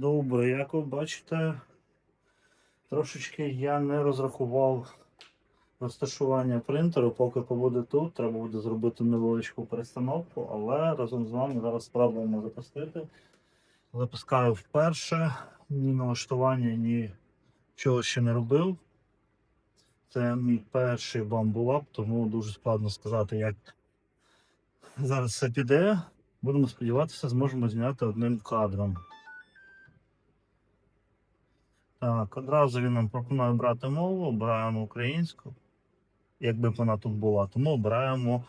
Добре, як ви бачите, трошечки я не розрахував розташування принтеру, поки побуде тут, треба буде зробити невеличку перестановку, але разом з вами зараз спробуємо запустити. Запускаю вперше, ні налаштування, ні чого ще не робив. Це мій перший бамбулап, тому дуже складно сказати, як зараз все піде. Будемо сподіватися, зможемо зняти одним кадром. Так, одразу він нам пропонує брати мову, обираємо українську, якби вона тут була, тому обираємо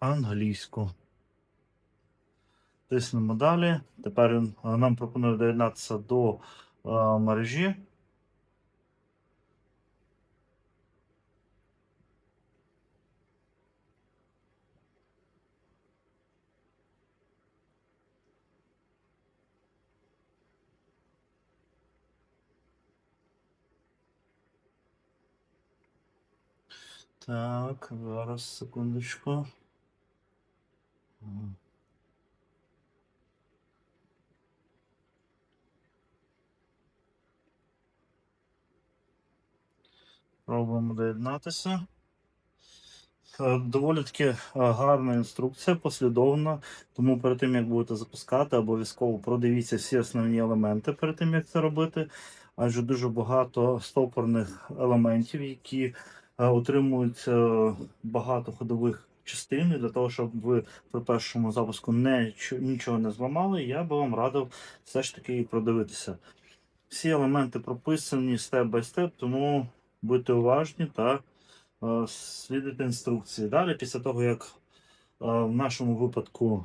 англійську. Тиснемо далі. Тепер він нам пропонує доєднатися до е, мережі. Так, зараз секундочку. Пробуємо доєднатися. Е, Доволі таки е, гарна інструкція, послідовна. Тому перед тим, як будете запускати, обов'язково продивіться всі основні елементи перед тим, як це робити. Адже дуже багато стопорних елементів, які е, е, багато ходових частин. І для того, щоб ви при першому запуску не, нічого не зламали, я би вам радив все ж таки продивитися. Всі елементи прописані степ бай степ, тому будьте уважні та е, слідуйте інструкції. Далі, після того, як е, в нашому випадку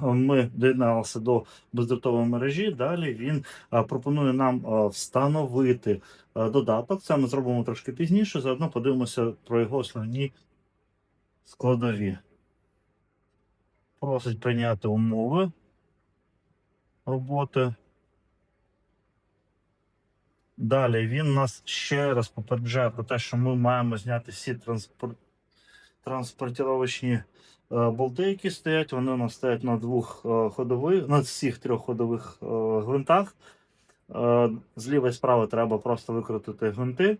ми доєдналися до бездротової мережі, далі він пропонує нам встановити додаток. Це ми зробимо трошки пізніше, заодно подивимося про його основні складові. Просить прийняти умови роботи. Далі він нас ще раз попереджає про те, що ми маємо зняти всі транспорт... транспортировочні е, болти, які стоять. Вони у нас стоять на двох е, ходових, на всіх трьох ходових е, гвинтах. Зліва і справа треба просто викрутити гвинти,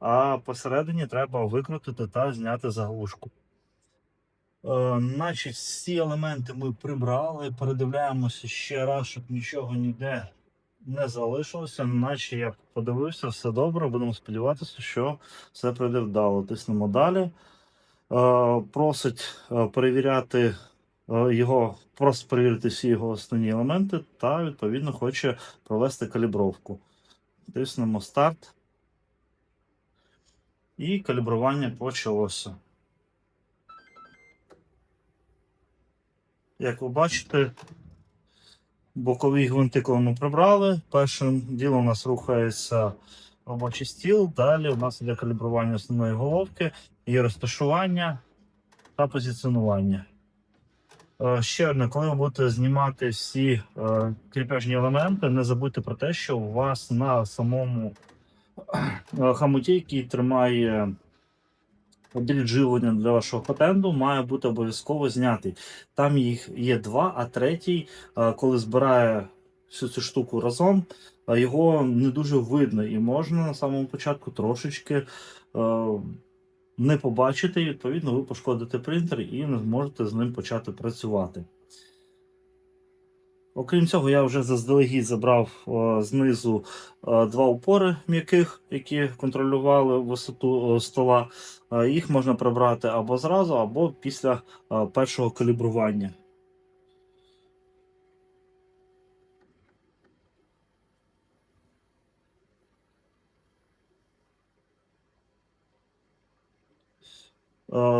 а посередині треба викрутити та зняти заглушку. Значить, всі елементи ми прибрали, передивляємося ще раз, щоб нічого ніде не залишилося, наче я подивився, все добре. Будемо сподіватися, що все пройде вдало. Тиснемо далі. Е, Просить е, перевіряти е, його, просто перевірити всі його основні елементи та відповідно хоче провести калібровку. Тиснемо старт. І калібрування почалося. Як ви бачите, бокові гвинти, ми прибрали. Першим ділом у нас рухається робочий стіл. Далі у нас йде калібрування основної головки, її розташування та позиціонування. Е, Ще одне, коли ви будете знімати всі е, кріпежні елементи, не забудьте про те, що у вас на самому е, хамуті, який тримає живлення для вашого патенту, має бути обов'язково знятий. Там їх є два, а третій, коли збирає всю цю штуку разом, е, його не дуже видно, і можна на самому початку трошечки е, не побачити, і відповідно ви пошкодите принтер і не зможете з ним почати працювати. Окрім цього, я вже заздалегідь забрав е, знизу е, два упори м'яких, які контролювали висоту е, стола. Е, їх можна прибрати або зразу, або після е, першого калібрування.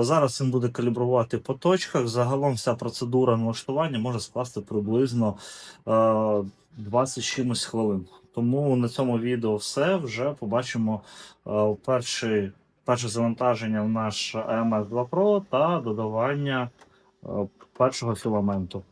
Зараз він буде калібрувати по точках. Загалом вся процедура налаштування може скласти приблизно е, 20 чимось хвилин. Тому на цьому відео все. Вже побачимо е, перше завантаження в наш ams 2 Pro та додавання е, першого філаменту.